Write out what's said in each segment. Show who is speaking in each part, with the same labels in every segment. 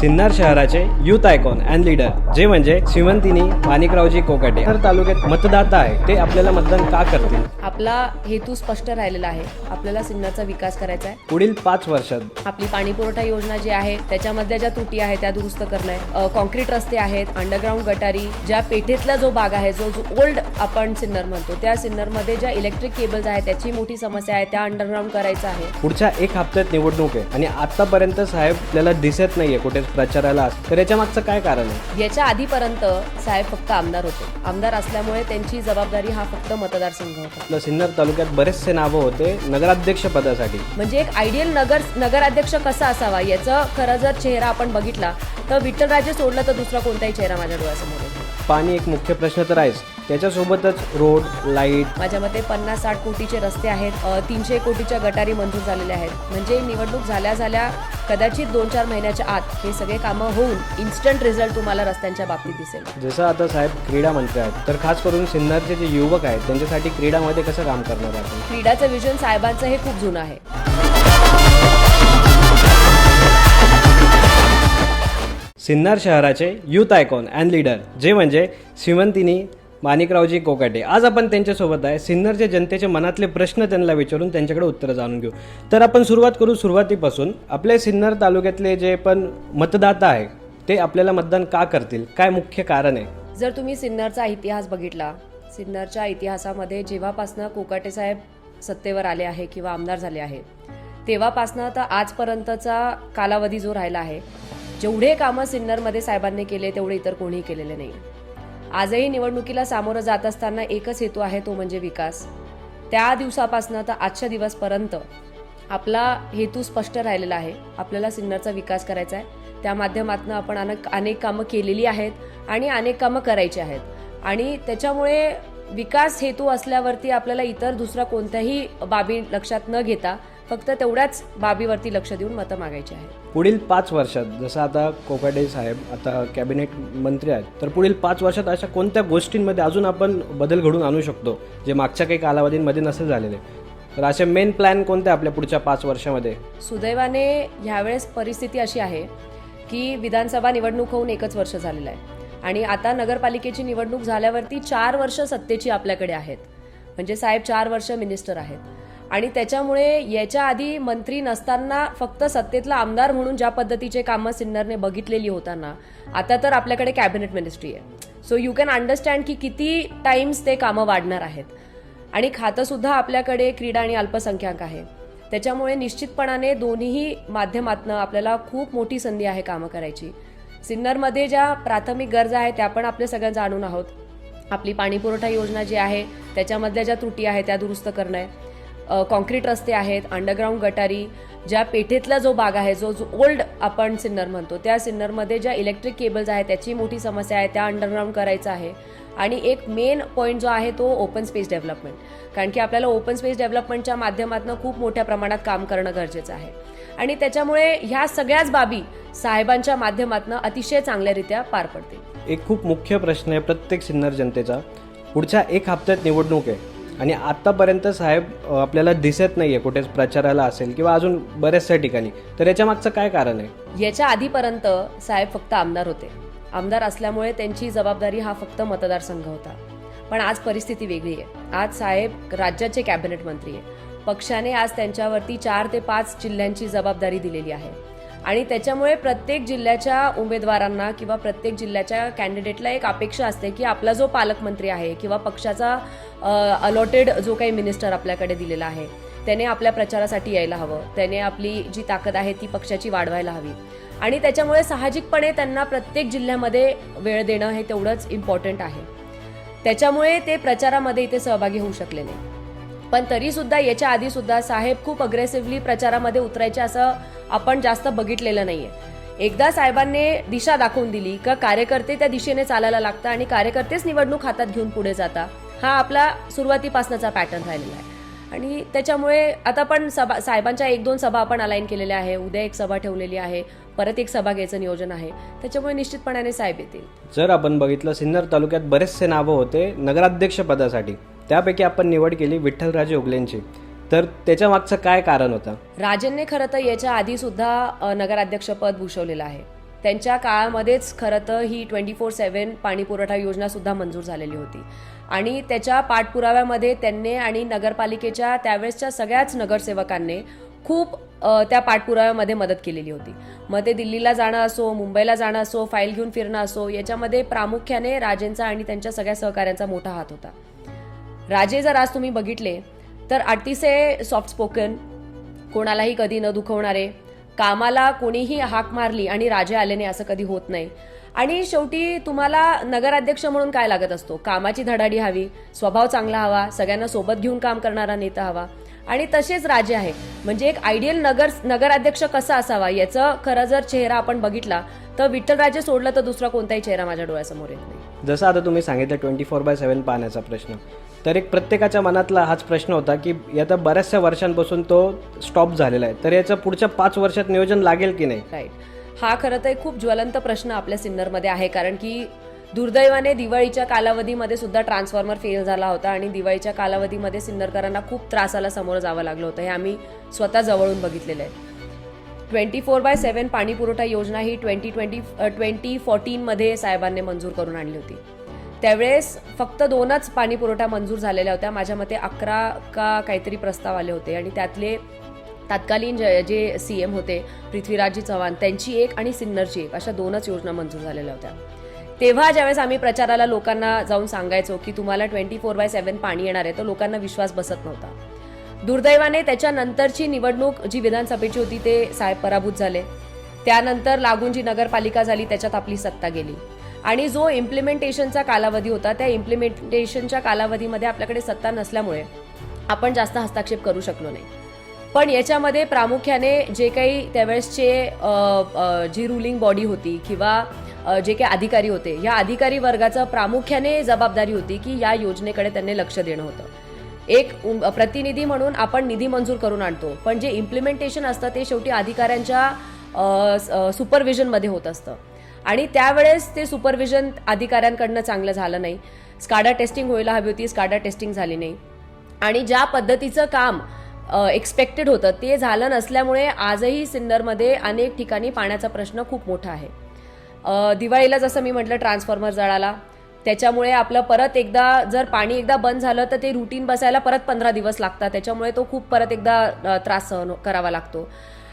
Speaker 1: सिन्नर शहराचे youth icon and leader जे म्हणजे श्रीमंतिनी माणिकरावजी कोकाटे. तर तालुक्यात मतदाता आहे. ते आपल्याला मतदान का करतील?
Speaker 2: आपला हेतू स्पष्ट राहिलेला आहे. आपल्याला सिन्नरचा विकास करायचा आहे.
Speaker 1: पुढील पाच वर्षात.
Speaker 2: आपली पाणीपुरवठा योजना जी आहे त्याच्यामधल्या ज्या त्रुटी आहेत त्या दुरुस्त करणं कॉन्क्रीट रस्ते आहेत अंडरग्राऊंड गटारी ज्या पेठेतला जो भाग आहे जो जो ओल्ड आपण सिन्नर म्हणतो त्या सिन्नरमध्ये ज्या इलेक्ट्रिक केबल्स आहेत त्याची मोठी समस्या आहे त्या अंडरग्राऊंड करायचं आहे.
Speaker 1: पुढच्या एक हप्त्यात निवडणूक आहे. आणि आतापर्यंत साहेब आपल्याला दिसत नाहीये कुठेच प्रचाराला. तर याच्या मागचं काय कारण आहे?
Speaker 2: याच्या आधीपर्यंत साहेब फक्त आमदार होते. आमदार असल्यामुळे त्यांची जबाबदारी हा फक्त मतदारसंघ होता.
Speaker 1: सिन्नर तालुक्यात बरेचसे नावं होते नगराध्यक्ष पदासाठी.
Speaker 2: म्हणजे एक आयडियल नगर नगराध्यक्ष कसा असावा याचं खरं जर चेहरा आपण बघितला तर विठ्ठलराजे सोडलं तर दुसरा कोणताही चेहरा माझ्या डोळ्यासमोर येतो
Speaker 1: पाणी एक मुख्य प्रश्न तर आहेच. त्याच्यासोबतच रोड लाइट.
Speaker 2: माझ्या मते पन्नास साठ कोटीचे रस्ते आहेत अ, तीनशे कोटीच्या गटारी मंजूर झालेल्या आहेत. म्हणजे निवडणूक झाल्या झाल्या कदाचित दोन चार महिन्याच्या आत हे सगळे कामं होऊन इन्स्टंट रिझल्ट तुम्हाला रस्त्यांच्या बाबतीत दिसेल.
Speaker 1: जसं आता साहेब क्रीडा मंत्री आहेत तर खास करून सिन्नरचे जे युवक आहेत त्यांच्यासाठी क्रीडामध्ये कसं काम करणार आहे आपण?
Speaker 2: क्रीडाचं विजन साहेबांचं हे खूप जुनं आहे.
Speaker 1: सिन्नर शहराचे युथ आयकॉन अँड लीडर जे म्हणजे श्रीमंतिनी माणिकरावजी कोकाटे. आज आपण त्यांच्यासोबत आहे. सिन्नरच्या जनतेचे मनातले प्रश्न त्यांना विचारून त्यांच्याकडे उत्तरं जाणून घेऊ. तर आपण सुरुवात करू सुरुवातीपासून. आपले सिन्नर तालुक्यातले जे पण मतदाता आहे ते आपल्याला मतदान का करतील? काय मुख्य कारण आहे?
Speaker 2: जर तुम्ही सिन्नरचा इतिहास बघितला सिन्नरच्या इतिहासामध्ये जेव्हापासनं कोकाटे साहेब सत्तेवर आले आहे किंवा आमदार झाले आहे तेव्हापासनं तर आजपर्यंतचा कालावधी जो राहिला आहे जेवढे कामं सिन्नरमध्ये साहेबांनी केले तेवढे इतर कोणीही केलेले नाही. आजही निवडणुकीला सामोरं जात असताना एकच हेतू आहे तो म्हणजे विकास. त्या दिवसापासनं तर आजच्या दिवसपर्यंत आपला हेतू स्पष्ट राहिलेला आहे. आपल्याला सिन्नरचा विकास करायचा आहे. त्या माध्यमातून आपण अनेक अनेक कामं केलेली आहेत आणि अनेक कामं करायची आहेत. आणि त्याच्यामुळे विकास हेतू असल्यावरती आपल्याला इतर दुसरा कोणत्याही बाबी लक्षात न घेता फक्त तेवढ्याच बाबीवरती लक्ष देऊन मतं मागायची आहेत.
Speaker 1: पुढील पाच वर्षात जसं आता कोकाटे साहेब आता कॅबिनेट मंत्री आहेत तर पुढील पाच वर्षात अशा कोणत्या गोष्टींमध्ये अजून आपण बदल घडून आणू शकतो जे मागच्या काही कालावधींमध्ये नसेल झालेले? तर असे मेन प्लॅन कोणते आपल्या पुढच्या पाच वर्षामध्ये?
Speaker 2: सुदैवाने ह्यावेळेस परिस्थिती अशी आहे की विधानसभा निवडणूक होऊन एकच वर्ष झालेलं आहे. आणि आता नगरपालिकेची निवडणूक झाल्यावरती चार वर्ष सत्तेची आपल्याकडे आहेत. म्हणजे साहेब चार वर्ष मिनिस्टर आहेत. आणि त्याच्यामुळे याच्या आधी मंत्री नसताना फक्त सत्तेतला आमदार म्हणून ज्या पद्धतीचे कामं सिन्नरने बघितलेली होताना आता तर आपल्याकडे कॅबिनेट मिनिस्ट्री आहे. सो यू कॅन अंडरस्टँड की किती टाइम्स ते कामं वाढणार आहेत. आणि खातंसुद्धा आपल्याकडे क्रीडा आणि अल्पसंख्याक आहे. त्याच्यामुळे निश्चितपणाने दोन्हीही माध्यमातनं आपल्याला खूप मोठी संधी आहे कामं करायची. सिन्नरमध्ये ज्या प्राथमिक गरजा आहेत त्या पण आपल्या सगळ्या जाणून आहोत. आपली पाणीपुरवठा योजना जी आहे त्याच्यामधल्या ज्या त्रुटी आहेत त्या दुरुस्त करणं आहे. कॉन्क्रीट रस्ते आहेत अंडरग्राऊंड गटारी ज्या पेठेतला जो भाग आहे जो जो ओल्ड आपण सिन्नर म्हणतो त्या सिन्नरमध्ये ज्या इलेक्ट्रिक केबल्स आहेत त्याची मोठी समस्या आहे त्या अंडरग्राऊंड करायचं आहे. आणि एक मेन पॉईंट जो आहे तो ओपन स्पेस डेव्हलपमेंट कारण की आपल्याला ओपन स्पेस डेव्हलपमेंटच्या माध्यमातून खूप मोठ्या प्रमाणात काम करणं गरजेचं आहे. आणि त्याच्यामुळे ह्या सगळ्याच बाबी साहेबांच्या माध्यमातून अतिशय चांगल्यारीत्या पार पडतील.
Speaker 1: एक खूप मुख्य प्रश्न आहे प्रत्येक सिन्नर जनतेचा. पुढच्या एक हप्त्यात निवडणूक आहे. आणि आत्तापर्यंत साहेब आपल्याला दिसत नाही आहे कुठेच प्रचाराला असेल किंवा अजून बऱ्याचशा ठिकाणी. तर याच्या मागचं काय कारण आहे?
Speaker 2: याच्या आधीपर्यंत साहेब फक्त आमदार होते. आमदार असल्यामुळे त्यांची जबाबदारी हा फक्त मतदारसंघ होता. पण आज परिस्थिती वेगळी आहे. आज साहेब राज्याचे कॅबिनेट मंत्री आहे. पक्षाने आज त्यांच्यावरती चार ते पाच जिल्ह्यांची जबाबदारी दिलेली आहे. आणि त्याच्यामुळे प्रत्येक जिल्ह्याच्या उमेदवारांना किंवा प्रत्येक जिल्ह्याच्या कॅन्डिडेटला एक अपेक्षा असते की आपला जो पालकमंत्री आहे किंवा पक्षाचा अलॉटेड जो काही मिनिस्टर आपल्याकडे दिलेला आहे त्याने आपल्या प्रचारासाठी यायला हवं. त्याने आपली जी ताकद आहे ती पक्षाची वाढवायला हवी. आणि त्याच्यामुळे साहजिकपणे त्यांना प्रत्येक जिल्ह्यामध्ये वेळ देणं हे तेवढंच इम्पॉर्टंट आहे. त्याच्यामुळे ते प्रचारामध्ये इथे सहभागी होऊ शकले नाही. पण तरी सुद्धा याच्या आधी सुद्धा साहेब खूप अग्रेसिव्हली प्रचारामध्ये उतरायचे असं आपण जास्त बघितलेलं नाहीये. एकदा साहेबांनी दिशा दाखवून दिली का कार्यकर्ते त्या दिशेने चालायला लागतात आणि कार्यकर्तेच निवडणूक हातात घेऊन पुढे जाता हा आपला सुरुवातीपासनाचा पॅटर्न राहिलेला आहे. आणि त्याच्यामुळे आता पण सभा साहेबांच्या एक दोन सभा आपण अलाईन केलेल्या आहे. उद्या एक सभा ठेवलेली आहे. परत एक सभा घ्यायचं नियोजन आहे. त्याच्यामुळे निश्चितपणाने साहेब येतील.
Speaker 1: जर आपण बघितलं सिन्नर तालुक्यात बरेचसे नावं होते नगराध्यक्ष पदासाठी त्यापैकी आपण निवड केली विठ्ठलराजे उगलेंची. तर त्याच्या मागचं काय कारण होतं?
Speaker 2: राजनने खरं तर याच्या आधी सुद्धा नगराध्यक्षपद भूषवलेलं आहे. त्यांच्या काळामध्येच खरं तर ही ट्वेंटी फोर सेवन पाणी पुरवठा योजनासुद्धा मंजूर झालेली होती. आणि त्याच्या पाठपुराव्यामध्ये त्यांनी आणि नगरपालिकेच्या त्यावेळेसच्या सगळ्याच नगरसेवकांनी खूप त्या पाठपुराव्यामध्ये मदत केलेली होती. मग ते दिल्लीला जाणं असो मुंबईला जाणं असो फाईल घेऊन फिरणं असो याच्यामध्ये प्रामुख्याने राजेंचा आणि त्यांच्या सगळ्या सहकाऱ्यांचा मोठा हात होता. राजे जर आज तुम्ही बघितले तर अतिशय सॉफ्ट स्पोकन कोणालाही कधी न दुखवणारे कामाला कोणीही हाक मारली आणि राजे आले नाही असं कधी होत नाही. आणि शेवटी तुम्हाला नगराध्यक्ष म्हणून काय लागत असतो? कामाची धडाडी हवी स्वभाव चांगला हवा सगळ्यांना सोबत घेऊन काम करणारा नेता हवा. आणि तसेच राजे आहे. म्हणजे एक आयडियल नगर नगराध्यक्ष कसा असावा याचं खरं जर चेहरा आपण बघितला तर विठ्ठलराजे सोडलं तर दुसरा कोणताही चेहरा माझ्या डोळ्यासमोर येत नाही.
Speaker 1: जसं आता तुम्ही सांगितलं ट्वेंटी फोर बाय सेवन पाण्याचा प्रश्न. तर एक प्रत्येकाच्या मनातला हाच प्रश्न होता की आता बऱ्याचशा वर्षांपासून तो स्टॉप झालेला आहे. तर याचं पुढच्या पाच वर्षात नियोजन लागेल की नाही?
Speaker 2: राईट हा खरं तर एक खूप ज्वलंत प्रश्न आपल्या सिन्नरमध्ये आहे कारण की दुर्दैवाने दिवाळीच्या कालावधीमध्ये सुद्धा ट्रान्सफॉर्मर फेल झाला होता आणि दिवाळीच्या कालावधीमध्ये सिन्नरकरांना खूप त्रासाला समोर जावं लागलं होतं. हे आम्ही स्वतः जवळून बघितलेलं आहे. ट्वेंटी फोर बाय सेवन पाणी पुरवठा योजना ही ट्वेंटी ट्वेंटी ट्वेंटी फोर्टीनमध्ये साहेबांनी मंजूर करून आणली होती. त्यावेळेस फक्त दोनच पाणी पुरवठा मंजूर झालेल्या होत्या. माझ्या मते अकरा का काहीतरी प्रस्ताव आले होते आणि त्यातले तत्कालीन जे जे सी एम होते पृथ्वीराजजी चव्हाण त्यांची एक आणि सिन्नरची एक अशा दोनच योजना मंजूर झालेल्या होत्या. तेव्हा ज्यावेळेस आम्ही प्रचाराला लोकांना जाऊन सांगायचो की तुम्हाला ट्वेंटी फोर बाय सेवन पाणी येणार आहे तर लोकांना विश्वास बसत नव्हता. दुर्दैवाने त्याच्यानंतरची निवडणूक जी विधानसभेची होती ते साहेब पराभूत झाले. त्यानंतर लागून जी नगरपालिका झाली त्याच्यात आपली सत्ता गेली. आणि जो इम्प्लिमेंटेशनचा कालावधी होता त्या इम्प्लिमेंटेशनच्या कालावधीमध्ये आपल्याकडे सत्ता नसल्यामुळे आपण जास्त हस्तक्षेप करू शकलो नाही. पण याच्यामध्ये प्रामुख्याने जे काही त्यावेळेसचे जी रुलिंग बॉडी होती किंवा जे काही अधिकारी होते या अधिकारी वर्गाचं प्रामुख्याने जबाबदारी होती की या योजनेकडे त्यांनी लक्ष देणं होतं. एक प्रतिनिधी म्हणून आपण निधी मंजूर करून आणतो. पण जे इम्प्लिमेंटेशन असतं ते शेवटी अधिकाऱ्यांच्या सुपरविजनमध्ये होत असतं. आणि त्यावेळेस ते सुपरविजन अधिकाऱ्यांकडनं चांगलं झालं नाही. स्काडा टेस्टिंग व्हायला हवी होती स्काडा टेस्टिंग झाली नाही. आणि ज्या पद्धतीचं काम एक्सपेक्टेड होतं ते झालं नसल्यामुळे आजही सिन्नरमध्ये अनेक ठिकाणी पाण्याचा प्रश्न खूप मोठा आहे. दिवाळीला जसं मी म्हटलं ट्रान्सफॉर्मर जळाला. त्याच्यामुळे आपलं परत एकदा जर पाणी एकदा बंद झालं तर ते रुटीन बसायला परत पंधरा दिवस लागतात. त्याच्यामुळे तो खूप परत एकदा त्रास सहन करावा लागतो.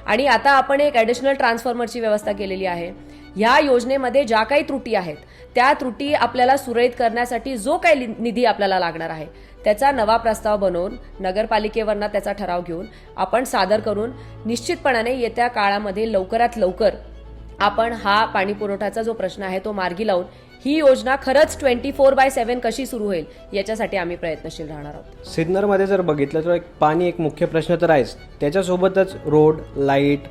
Speaker 2: आणि आता आपण एक ॲडिशनल ट्रान्सफॉर्मरची व्यवस्था केलेली आहे. ह्या योजनेमध्ये ज्या काही त्रुटी आहेत त्या त्रुटी आपल्याला सुरळीत करण्यासाठी जो काही निधी आपल्याला लागणार आहे त्याचा नवा प्रस्ताव बनवून नगरपालिकेवरनं त्याचा ठराव घेऊन आपण सादर करून निश्चितपणाने येत्या काळामध्ये लवकरात लवकर आपण हा पाणी पुरवठ्याचा जो प्रश्न आहे तो मार्गी लावून ही योजना खरंच ट्वेंटी फोर बाय सेव्हन कशी सुरू होईल याच्यासाठी आम्ही प्रयत्नशील राहणार आहोत.
Speaker 1: सिन्नरमध्ये जर बघितलं तर एक पाणी एक मुख्य प्रश्न तर आहेच. त्याच्यासोबतच रोड लाइट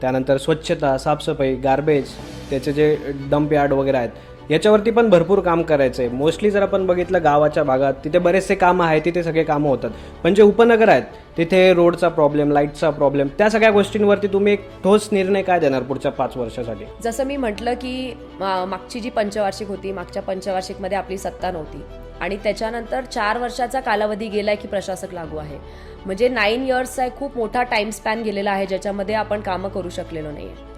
Speaker 1: त्यानंतर स्वच्छता साफसफाई गार्बेज त्याचे जे डंप यार्ड वगैरे आहेत याच्यावरती पण भरपूर काम करायचं आहे मोस्टली जर आपण बघितलं गावाच्या भागात तिथे बरेचसे कामं आहेत तिथे सगळे कामं होतात. पण जे उपनगर आहेत तिथे रोडचा प्रॉब्लेम लाईटचा प्रॉब्लेम त्या सगळ्या गोष्टींवरती तुम्ही एक ठोस निर्णय काय देणार पुढच्या पाच वर्षासाठी?
Speaker 2: जसं मी म्हटलं की मा- मागची जी पंचवार्षिक होती मागच्या पंचवार्षिकमध्ये आपली सत्ता नव्हती. आणि त्याच्यानंतर चार वर्षाचा कालावधी गेलाय की प्रशासक लागू आहे. म्हणजे नाईन इयर्सचा खूप मोठा टाइम स्पॅन गेलेला आहे ज्याच्यामध्ये आपण कामं करू शकलेलो नाही आहे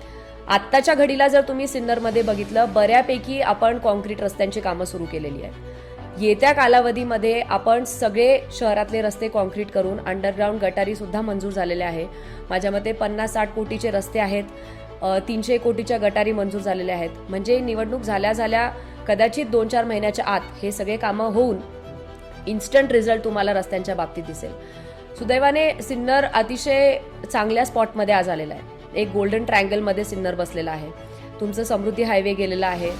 Speaker 2: आत्ताच्या घडीला जर तुम्ही सिन्नरमध्ये बघितलं बऱ्यापैकी आपण कॉन्क्रीट रस्त्यांची कामं सुरू केलेली आहे येत्या कालावधीमध्ये आपण सगळे शहरातले रस्ते कॉन्क्रीट करून अंडरग्राऊंड गटारी सुद्धा मंजूर झालेले आहे माझ्या मते पन्नास साठ कोटीचे रस्ते आहेत. तीनशे कोटीच्या गटारी मंजूर झालेल्या आहेत. म्हणजे निवडणूक झाल्या झाल्या कदाचित दोन चार महिन्याच्या आत हे सगळे कामं होऊन इन्स्टंट रिझल्ट तुम्हाला रस्त्यांच्या बाबतीत दिसेल. सुदैवाने सिन्नर अतिशय चांगल्या स्पॉटमध्ये आज आलेला आहे. एक गोल्डन ट्रायंगलमध्ये सिन्नर बसलेला आहे. तुमचं समृद्धी हायवे गेलेला आहे.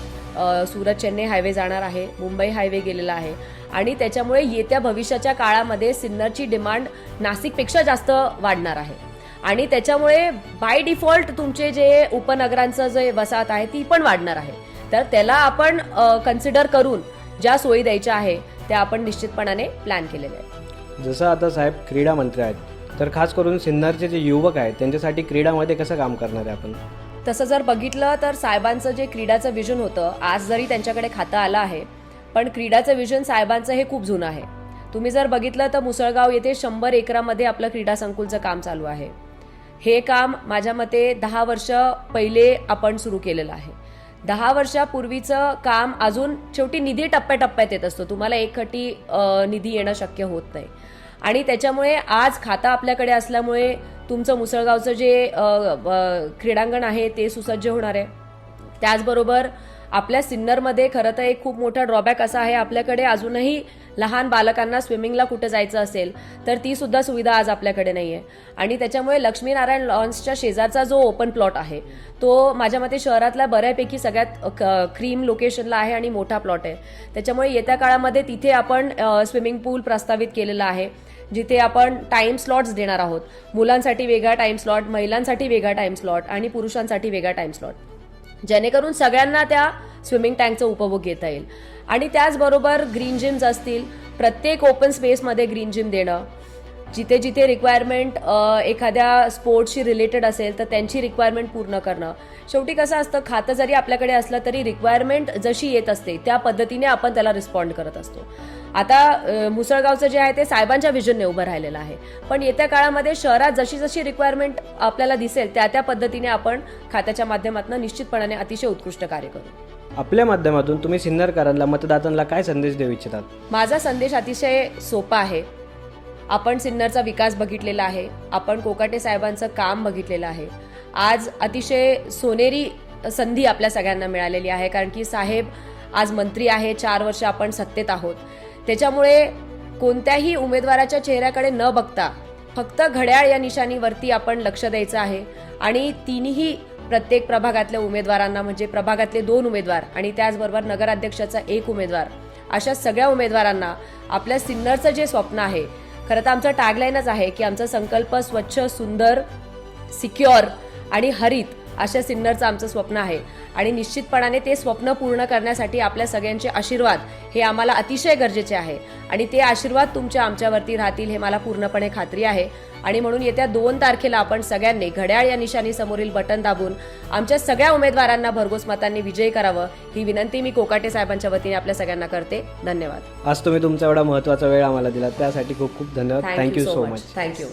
Speaker 2: सुरत चेन्नई हायवे जाणार आहे. मुंबई हायवे गेलेला आहे. आणि त्याच्यामुळे येत्या भविष्याच्या काळामध्ये सिन्नरची डिमांड नाशिकपेक्षा जास्त वाढणार आहे. आणि त्याच्यामुळे बाय डिफॉल्ट तुमचे जे उपनगरांचं जे वसाहत आहे ती पण वाढणार आहे. तर त्याला आपण कन्सिडर करून ज्या सोयी द्यायच्या आहे त्या आपण निश्चितपणाने प्लॅन केलेल्या आहेत.
Speaker 1: जसं आता साहेब क्रीडा मंत्री आहेत. तर खास करून सिन्नरचे जे युवक आहेत त्यांच्यासाठी क्रीडामध्ये कसं काम करणार आहे आपण?
Speaker 2: तसं जर बघितलं तर साहेबांचं जे क्रीडाचं विजन होतं आज जरी त्यांच्याकडे खातं आलं आहे पण क्रीडाचं विजन साहेबांचं हे खूप जुनं आहे. तुम्ही जर बघितलं तर मुसळगाव येथे शंभर एकरामध्ये आपलं क्रीडा संकुलचं काम चालू आहे. हे काम माझ्या मते दहा वर्ष पहिले आपण सुरू केलेलं आहे. दहा वर्षापूर्वीचं काम अजून शेवटी निधी टप्प्याटप्प्यात येत असतो. तुम्हाला एकखटी खटी निधी येणं शक्य होत नाही. आणि त्याच्यामुळे आज खाता आपल्याकडे असल्यामुळे तुमचं मुसळगावचं जे क्रीडांगण आहे ते सुसज्ज होणार आहे. त्याचबरोबर आपल्या सिन्नरमध्ये खरं तर एक खूप मोठा ड्रॉबॅक असा आहे आपल्याकडे अजूनही लहान बालकांना स्विमिंगला कुठे जायचं असेल तर ती सुद्धा सुविधा आज आपल्याकडे नाही आहे आणि त्याच्यामुळे लक्ष्मीनारायण लॉन्सच्या शेजारचा जो ओपन प्लॉट आहे तो माझ्या मते शहरातल्या बऱ्यापैकी सगळ्यात क्रीम लोकेशनला आहे आणि मोठा प्लॉट आहे. त्याच्यामुळे येत्या काळामध्ये तिथे आपण स्विमिंग पूल प्रस्तावित केलेला आहे जिथे आपण टाइम स्लॉट्स देणार आहोत. मुलांसाठी वेगळा टाइम स्लॉट महिलांसाठी वेगळा टाइम स्लॉट आणि पुरुषांसाठी वेगळा टाइम स्लॉट जेणेकरून सगळ्यांना त्या स्विमिंग टँकचा उपभोग घेता येईल. आणि त्याचबरोबर ग्रीन जिम्स असतील प्रत्येक ओपन स्पेसमध्ये ग्रीन जिम देणं. जिथे जिथे रिक्वायरमेंट एखाद्या स्पोर्ट्सशी रिलेटेड असेल तर त्यांची रिक्वायरमेंट पूर्ण करणं. शेवटी कसं असतं खातं जरी आपल्याकडे असलं तरी रिक्वायरमेंट जशी येत असते त्या पद्धतीने आपण त्याला रिस्पॉन्ड करत असतो. आता मुसळगावचं जे आहे ते साहेबांच्या विजनने उभं राहिलेलं आहे. पण येत्या काळामध्ये शहरात जशी जशी रिक्वायरमेंट आपल्याला दिसेल त्या त्या पद्धतीने आपण खात्याच्या माध्यमातून निश्चितपणाने अतिशय उत्कृष्ट कार्य करू.
Speaker 1: आपल्या माध्यमातून तुम्ही सिन्नरकरांना मतदारांना काय संदेश देऊ इच्छितात?
Speaker 2: माझा संदेश अतिशय सोपा आहे. आपण सिन्नरचा विकास बघितलेला आहे. आपण कोकाटे साहेबांचं काम बघितलेलं आहे. आज अतिशय सोनेरी संधी आपल्या सगळ्यांना मिळालेली आहे कारण की साहेब आज मंत्री आहे चार वर्ष आपण सत्तेत आहोत. त्याच्यामुळे कोणत्याही उमेदवाराच्या चेहऱ्याकडे न बघता फक्त घड्याळ या निशाणीवरती आपण लक्ष द्यायचं आहे. आणि तिन्ही प्रत्येक प्रभागातल्या उमेदवारांना म्हणजे प्रभागातले दोन उमेदवार आणि त्याचबरोबर नगराध्यक्षाचा एक उमेदवार अशा सगळ्या उमेदवारांना आपल्या सिन्नरचं जे स्वप्न आहे खरं तर आमचा टॅगलाईनच आहे की आमचा संकल्प स्वच्छ सुंदर सिक्युअर आणि हरित अशा सिन्नरचं आमचं स्वप्न आहे. आणि निश्चितपणाने ते स्वप्न पूर्ण करण्यासाठी आपल्या सगळ्यांचे आशीर्वाद हे आम्हाला अतिशय गरजेचे आहे. आणि ते आशीर्वाद तुमच्या आमच्यावरती राहतील हे मला पूर्णपणे खात्री आहे. आणि म्हणून येत्या दोन तारखेला आपण सगळ्यांनी घड्याळ या निशाणी समोरील बटन दाबून आमच्या सगळ्या उमेदवारांना भरघोस मतांनी विजयी करावं ही विनंती मी कोकाटे साहेबांच्या वतीने आपल्या सगळ्यांना करते. धन्यवाद.
Speaker 1: आज तुम्ही तुमचा एवढा महत्त्वाचा वेळ आम्हाला दिला त्यासाठी खूप खूप धन्यवाद.
Speaker 2: Thank you so
Speaker 1: much
Speaker 2: thank you